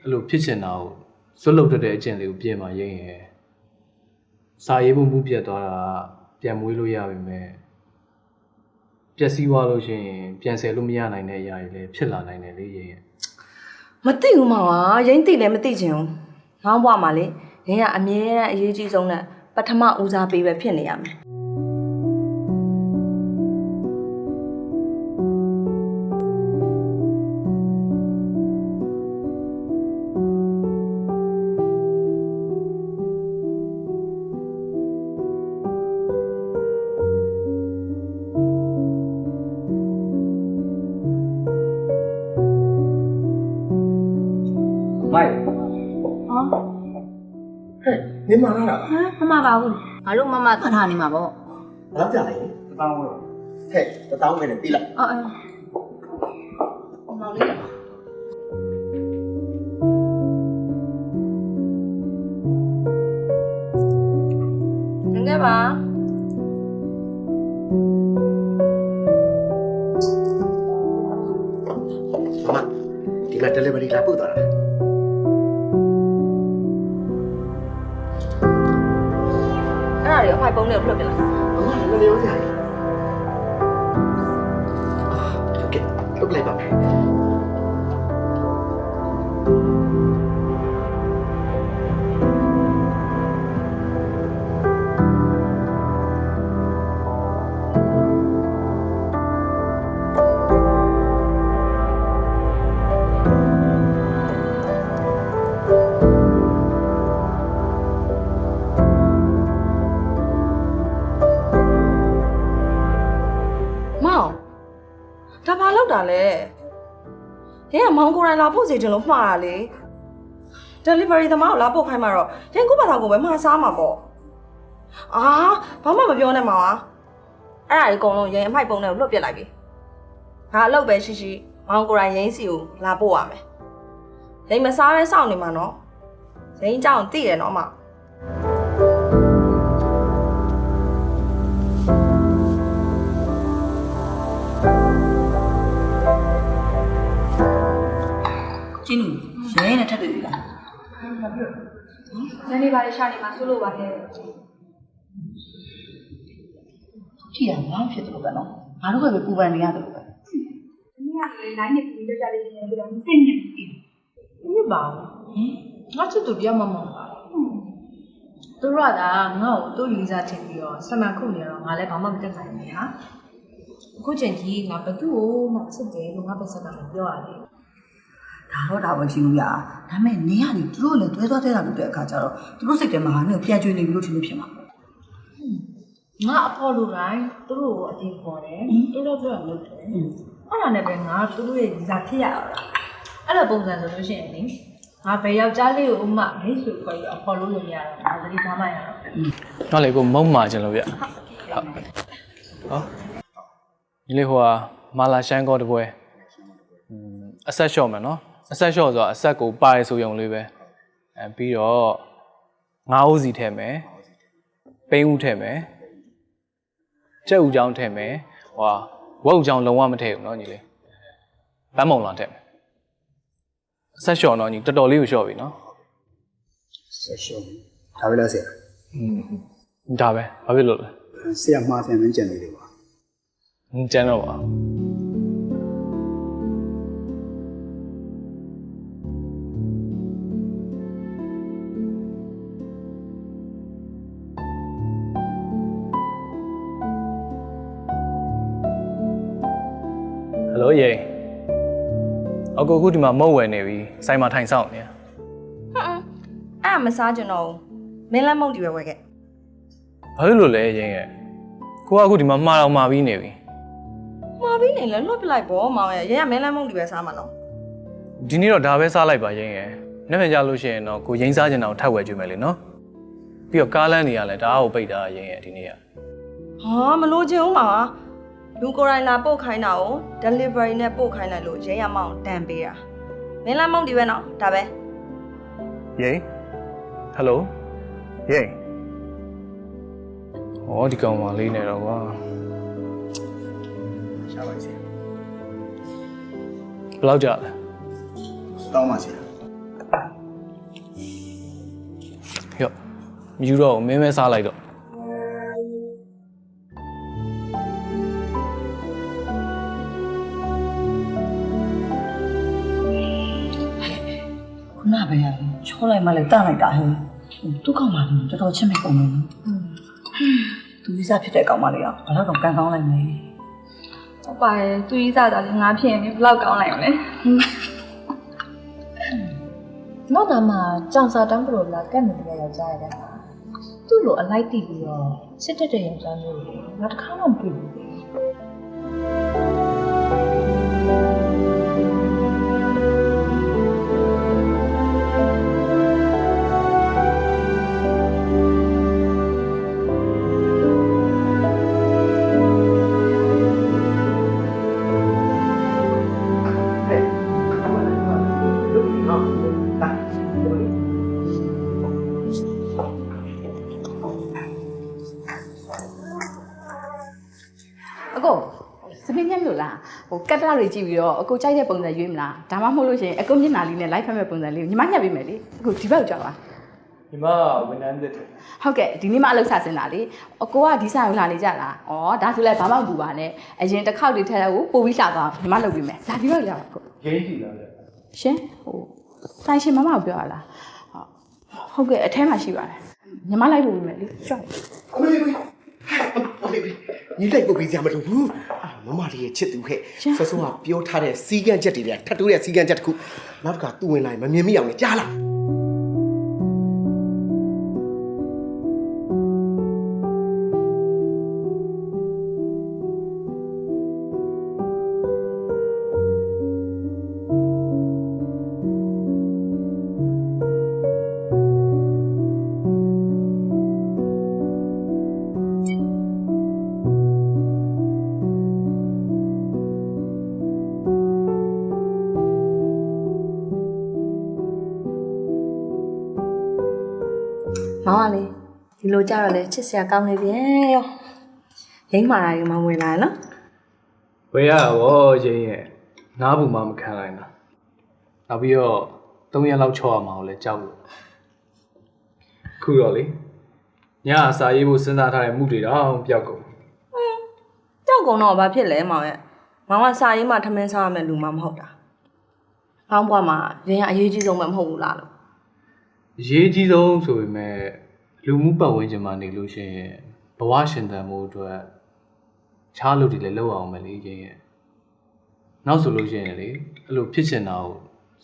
အဲ့လိုဖြစ်ချင်တာကိုစွတ်လုတ်တတ်တဲ့အကျင့်လေးကိုပြင်มาရင်းရယ်စာရေးမှုမှုပြတ်သွားတာကပြန်မွေးလို့ရပါမယ်ပျက်စီးသွားလို့ရှိရင်ပြန်ဆယ်လို့မရနိုင်တဲ့အရာတွေလည်းဖြစ်လာနိုင်တယ်လေရင်းရယ်မသိဘူးမောင်ဟာရင်သိလည်းမသိချင်ဘူးငောင်းဘွားမှာလေရင်ကအမြဲတမ်းအရေးကြီးဆုံးနဲ့ပထမဦးစားပေးပဲဖြစ်နေရမယ် မိုက်ဟောဟဲ့နေမလာတာဟမ်မမပါဘူးငါတို့မမသတ်ထားနေမှာပေါ့ဘာလို့ကြလဲတပေါင်းဝဲဟဲ့တပေါင်းဝဲနဲ့ပြီးလိုက်အော်အော်မောင်လေးကငငယ်ပါမမဒီမှာ delivery လာပို့သွားတာ တွေကိုအဖိုက်ပုံးတွေကိုလွှတ်ပြလိုက်မမလည်းလည်းရောစရာဟုတ်ကဲ့ထုတ်လိုက်ပါမယ် လောက်တာလဲရင်ကမောင်ကိုယ်တိုင်လာပို့စီတင်လို့မှားတာလေ delivery သမားကိုလာပို့ခိုင်းမှာတော့ရင်ကိုယ့်ဘာသာကိုပဲမှားစားမှာပေါ့အာဘာမှမပြောနဲ့မောင်อ่ะအဲ့ဒါကြီးအကုန်လုံးရင်အဖိုက်ပုံးတွေကိုလွှတ်ပြလိုက်ပြီငါအလုပ်ပဲရှိရှိမောင်ကိုယ်တိုင်ရင်စီကိုလာပို့ရမယ်ရင်မစားပဲစောင့်နေမှာနော်ရင်ကြောင်သိတယ်နော်မော ရဲနဲ့ထပ်တွေ့ပြီလားဇန်နေပါလေရှာနေမှာဆိုလို့ပါခဲ့ကြည့်ရမှာဖြစ်တယ်လို့ပဲနော်ငါတို့ပဲပူပန်နေရတယ်လို့ပဲ။ဒီနေ့ကလေ line နဲ့ပြီးတော့ကြလေးနေပြီးတော့စိတ်နေပြီမပါဘူးဟင်ငါချစ်သူတယောက်မှမဟုတ်ပါဘူးသူတို့ကဒါငါ့ကိုသူ့လီစာထင်ပြီးတော့ဆမန်ခုနေတော့ငါလည်းဘာမှမတက်နိုင်ဘူးဟာအခုချိန်ကြီးငါဘသူ့ကိုမှချစ်တယ်လို့ငါပတ်စက်ကလည်းပြောရတယ် ဒါတော့ဒါပဲရှိလို့ရဒါပေမဲ့နေရနေသူတို့လည်းတွဲသွားတဲ့တာလို့တဲ့အခါကျတော့သူတို့စိတ်ထဲမှာငါနဲ့ပြန်ကျွေးနေပြီလို့ထင်လို့ဖြစ်မှာငါအဖေါ်လူတိုင်းသူတို့ကိုအတင်းခေါ်တယ်သူတို့ပြောရလို့တယ်အဲ့ဒါနဲ့ပဲငါသူတို့ရဲ့လီစာဖြစ်ရတာအဲ့လိုပုံစံဆိုလို့ရှိရင်လေငါဘယ်ယောက်ျားလေးကိုဥမမိတ်ဆွေခေါ်ရအဖေါ်လို့လို့မရတော့ငါသတိထားမှရတော့။ဟုတ်လေကိုမုံမာခြင်းလို့ဗျ။ဟုတ်။ဟော။ဒီလေးဟိုဟာမာလာရှန်ကောတပွဲ။อืมအဆက်လျှော့မယ်နော်။ အဆက်လျှော့ဆိုတာအဆက်ကိုပါရဆိုရုံလေးပဲ။အဲပြီးတော့ငါးဦးစီထည့်မယ်။ပိန်းဦးထည့်မယ်။ကြက်ဦးချောင်းထည့်မယ်။ဟိုဟာဝက်ဦးချောင်းလုံးဝမထည့်ဘူးနော်ညီလေး။ပန်းမုံလာထည့်မယ်။အဆက်လျှော့နော်ညီတော်တော်လေးကိုလျှော့ပြီနော်ဆက်ရှုံးဒါပဲလားဆရာ။อืมဒါပဲ။ဘာဖြစ်လို့လဲဆရာမှားဆရာမင်းကြံနေတယ်ပါ။ဟင်းကျန်တော့ပါ။ လိုယေအကိုအခုဒီမှာမုတ်ဝယ်နေပြီစိုင်းမှာထိုင်ဆောင်နေရဟမ်အဲ့ဒါမစားကြတော့ဘူးမင်းလည်းမုံတီပဲဝယ်ခဲ့ဘာဖြစ်လို့လဲရင်ရဲ့ကိုကအခုဒီမှာမှားတော့မှာပြီးနေပြီမှာပြီးနေလဲလွှတ်ပြလိုက်ပေါ့မောင်ရဲ့ရဲရမင်းလည်းမုံတီပဲစားမှာနော်ဒီနေ့တော့ဒါပဲစားလိုက်ပါရင်ရဲ့နေ့မှကြလို့ရှိရင်တော့ကိုရင်းစားကျင်တာကိုထပ်ဝယ်ကြည့်မယ်လေနော်ပြီးတော့ကားလမ်းနေရလဲဒါအားကိုပိတ်တာရင်ရဲ့ဒီနေ့ကဟာမလို့ချင်ဦးမောင်ဟာ လူကိုယ်တိုင်လာပို့ခိုင်းတာကို delivery နဲ့ပို့ခိုင်းလိုက်လို့ရဲရမောင်တန်ပေးတာမင်းလမောင်ဒီပဲနော်ဒါပဲယေဟယ်လိုယေဩဒီကောင်မလေးနေတော့ကွာရှာပါစီဘယ်လောက်ကြလဲတောင်းပါစီယော့မြူတော့မင်းမဲစားလိုက်တော့ မှလည်းတလိုက်တာဟဲ့သူ့ကောင်မလေးတော်တော်ချစ်မဲ့ပုံပဲနော်သူဝိစားဖြစ်တဲ့ကောင်မလေးကဘယ်တော့တော့ကန်ကောင်းလိုက်မယ်ဟုတ်ပါရဲ့သူကြီးစားတာလည်းငါဖြစ်ရင်ဘယ်လောက်ကောင်းလိုက်မလဲနောက်သားမှာကြောင်စာတန်းပရိုလာကတ်နေတဲ့ယောက်ျားရတယ်ဟာသူ့လိုအလိုက်တည်ပြီးတော့စစ်တက်တဲ့ယောက်ျားမျိုးတွေငါတစ်ခါမှမတွေ့ဘူး အကိုစပင်းညက်လို့လားဟိုကတ်တရတွေကြည့်ပြီးတော့အကိုကြိုက်တဲ့ပုံစံရွေးမလားဒါမှမဟုတ်လို့ရှိရင်အကိုမျက်နှာလေးနဲ့ live ဖတ်မဲ့ပုံစံလေးကိုညီမညက်ပေးမယ်လေအကိုဒီဘက်ကိုကြောက်ပါဒီမဝန်ထမ်းသစ်တယ်ဟုတ်ကဲ့ဒီနေ့မှအလုပ်ဆဆင်းတာလေအကိုကဒီဆိုင်ကိုလာနေကြလားဩဒါဆိုလဲဘာမှမပူပါနဲ့အရင်တစ်ခေါက်တွေထက်ကိုပို့ပြီးရှာသွားညီမလုပ်ပေးမယ်ဒါဒီဘက်ကိုကြောက်ပါကိုဂိမ်းကြည့်လာလေရှင်ဟိုဆိုင်ရှင်မမကိုပြောရလားဟုတ်ဟုတ်ကဲ့အထဲမှာရှိပါတယ်ညီမလိုက်ဖို့ပေးမယ်လေကြောက်အမေမေအမေ ညီလိုက်ပုတ်ပေးစရာမလိုဘူးမမလေးရဲ့ချစ်သူဟဲ့ဆောဆောကပြောထားတဲ့စီကန်းချက်တွေကထပ်တိုးတဲ့စီကန်းချက်တစ်ခုနောက်တစ်ခါသူ့ဝင်လာရင်မမြင်မိအောင်လေကြားလား မောင်ကလေဒီလိုကြတော့လေချစ်စရာကောင်းနေပြန်ရောရိမ့်မာတာတွေမှဝင်လာရနော်ဝယ်ရတာဗောရင်းရဲ့ငါးဘူးမှမခံနိုင်တာနောက်ပြီးတော့၃ရက်လောက်ချော့ရမှာကိုလည်းကြောက်လို့ခုတော့လေညအစာရေးဖို့စဉ်းစားထားတဲ့မှုတွေတော့ပျောက်ကုန်ကြောက်ကုန်တော့ဘာဖြစ်လဲမောင်ရဲ့မောင်ကစာရေးမှထမင်းစားရမယ့်လူမှမဟုတ်တာမောင်ဘွားမှာရင်းကအရေးကြီးဆုံးပဲမဟုတ်ဘူးလားလို့ အရေးကြီးဆုံးဆိုပေမဲ့လူမှုပတ်ဝန်းကျင်မှာနေလို့ရှိရင်ဘဝရှင်သန်မှုအတွက်ခြားလုပ်တွေလည်းလုပ်အောင်မယ်လေရင်းရဲ့နောက်ဆိုလို့ရှိရင်လေအဲ့လိုဖြစ်ချင်တာကို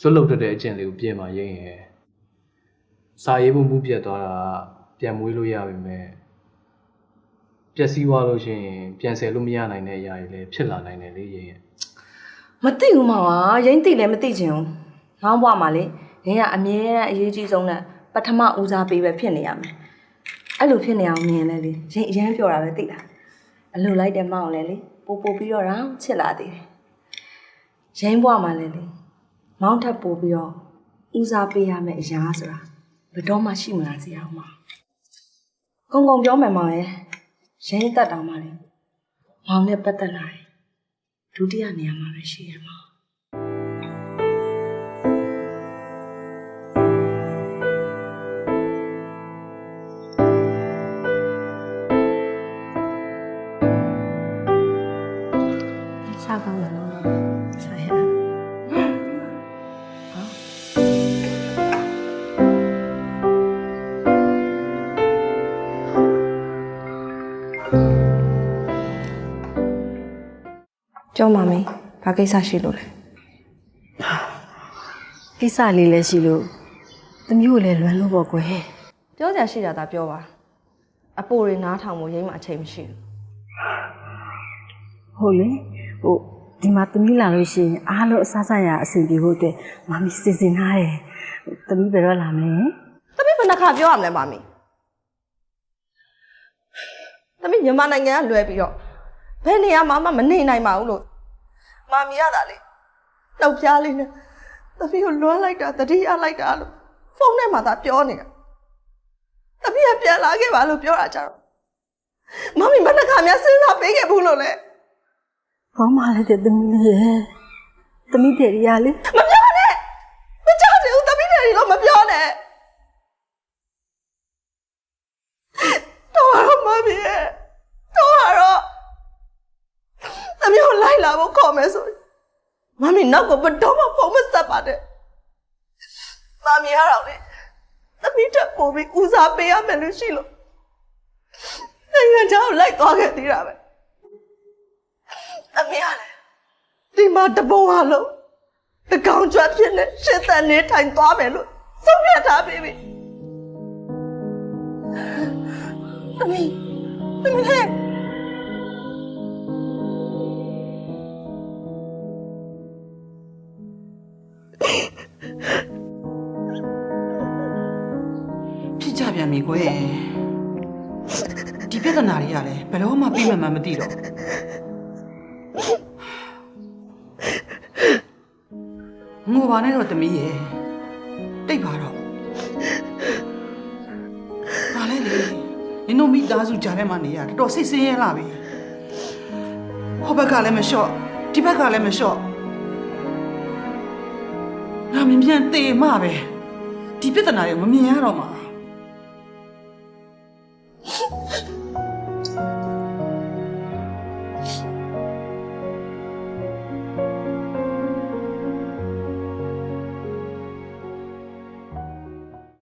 စွတ်လုပ်တတ်တဲ့အကျင့်လေးကိုပြင်มาရင်းရဲ့စာရေးမှုမှုပြတ်သွားတာကပြန်မွေးလို့ရပါမယ်ပျက်စီးသွားလို့ရှိရင်ပြန်ဆယ်လို့မရနိုင်တဲ့အရာတွေလည်းဖြစ်လာနိုင်တယ်လေရင်းရဲ့မသိဘူးမောင်ကရင်းသိလည်းမသိချင်ဘူးမောင်ဘွားမှာလေ ရင်းကအမြဲတမ်းအရေးကြီးဆုံးနဲ့ပထမဦးစားပေးပဲဖြစ်နေရမယ်အဲ့လိုဖြစ်နေအောင်မြင်လဲလေရင်းအရင်ပြောတာပဲသိလားအလိုလိုက်တဲ့မောင်လည်းလေပို့ပို့ပြီးတော့တောင်ချစ်လာသေးတယ်ရင်းဘွားမှာလည်းလေမောင်ထပ်ပို့ပြီးတော့ဦးစားပေးရမယ့်အရာဆိုတာဘယ်တော့မှရှိမလားစီအောင်မကုံကုံပြောမယ်မောင်ရဲ့ရင်းသက်တောင်မှလေမောင်နဲ့ပတ်သက်လာတယ်ဒုတိယနေရာမှာပဲရှိရမှာ ပါမယ်ဘာကိစ္စရှိလို့လဲကိစ္စလေးလည်းရှိလို့သမီးကိုလည်းလွမ်းလို့ပေါ့ကွယ်ပြောကြရှိတာဒါပြောပါအပိုတွေနားထောင်မှုရိမ့်မှအချိန်မရှိဘူးဟုတ်လေဟိုဒီမှာသမီးလာလို့ရှိရင်အားလုံးအစားစားရအဆင်ပြေဖို့အတွက်မမီစီစဉ်ထားတယ်ဟိုသမီးဘယ်တော့လာမလဲသမီးဘယ်နှခါပြောရမလဲမမီသမီးမြန်မာနိုင်ငံကလွယ်ပြီးတော့ ဘယ်နေရာမှမမနေနိုင်ပါဘူးလို့မမီရတာလေနှုတ်ပြားလေးနဲ့သမီးကိုလွှမ်းလိုက်တာတတိယလိုက်တာလို့ဖုန်းထဲမှာသာပြောနေတာသမီးကပြန်လာခဲ့ပါလို့ပြောတာကြတော့မမီဘယ်နှခါများစဉ်းစားပေးခဲ့ဘူးလို့လဲကောင်းပါလေတဲ့သမီးလေးရဲ့သမီးတဲ့ရီယာလေမပြောနဲ့မကြောက်ချင်ဘူးသမီးတွေလို့မပြောနဲ့ နောက်ကဘတော်မှဖုံးမဆက်ပါနဲ့မမီကတော့လေသမီးတက်ပို့ပြီးဦးစားပေးရမယ်လို့ရှိလို့နိုင်ငံခြားကိုလိုက်သွားခဲ့သေးတာပဲသမီးကလည်းဒီမှာတပုံဟာလုံးတကောင်ကျွတ်ဖြစ်နေရှစ်သက်နေထိုင်သွားမယ်လို့ဆုံးဖြတ်ထားပြီပြီသမီးသမီးဟဲ့ ကြပြန်ပြီကွယ်ဒီပြဿနာတွေကလည်းဘယ်တော့မှပြီးမှမှမသိတော့ငိုပါနဲ့တော့တမီးရဲ့တိတ်ပါတော့ပါလေလေနင်တို့မိသားစုကြားထဲမှာနေရတော်တော်စိတ်ဆင်းရဲလာပြီဟောဘက်ကလည်းမလျှော့ဒီဘက်ကလည်းမလျှော့ငါမြင်ပြန်တေမှပဲဒီပြဿနာတွေမမြင်ရတော့မှာ